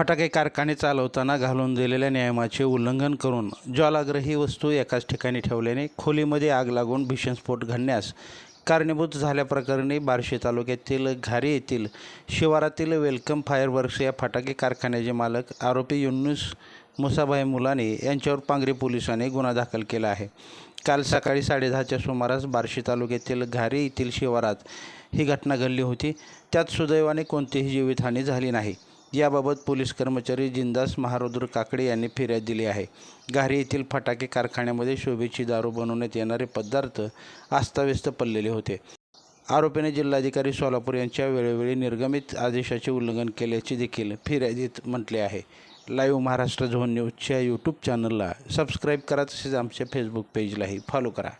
फटाके कारखाने चालवताना घालून दिलेल्या नियमाचे उल्लंघन करून ज्वालाग्रही वस्तू एकाच ठिकाणी ठेवल्याने खोलीमध्ये आग लागून भीषण स्फोट घडण्यास कारणीभूत झाल्याप्रकरणी बार्शी तालुक्यातील घारी येथील शिवारातील वेलकम फायर वर्क्स या फटाके कारखान्याचे मालक आरोपी युनुस मुसाभाई मुलाने यांच्यावर पांगरी पोलिसांनी गुन्हा दाखल केला आहे. काल सकाळी साडेदहाच्या सुमारास बार्शी तालुक्यातील घारी येथील शिवारात ही घटना घडली होती. त्यात सुदैवाने कोणतीही जीवितहानी झाली नाही. याबाबत पोलीस कर्मचारी जिंदास महारुद्र काकडे यांनी फिर्याद दिली आहे. घारी येथील फटाके कारखान्यामध्ये शोभेची दारू बनवण्यात येणारे पदार्थ अस्ताव्यस्त पडलेले होते. आरोपीने जिल्हाधिकारी सोलापूर यांच्या वेळोवेळी निर्गमित आदेशाचे उल्लंघन केल्याचे देखील फिर्यादीत म्हटले आहे. लाईव्ह महाराष्ट्र झोन न्यूजच्या यूट्यूब चॅनलला सबस्क्राईब करा तसेच आमच्या फेसबुक पेजलाही फॉलो करा.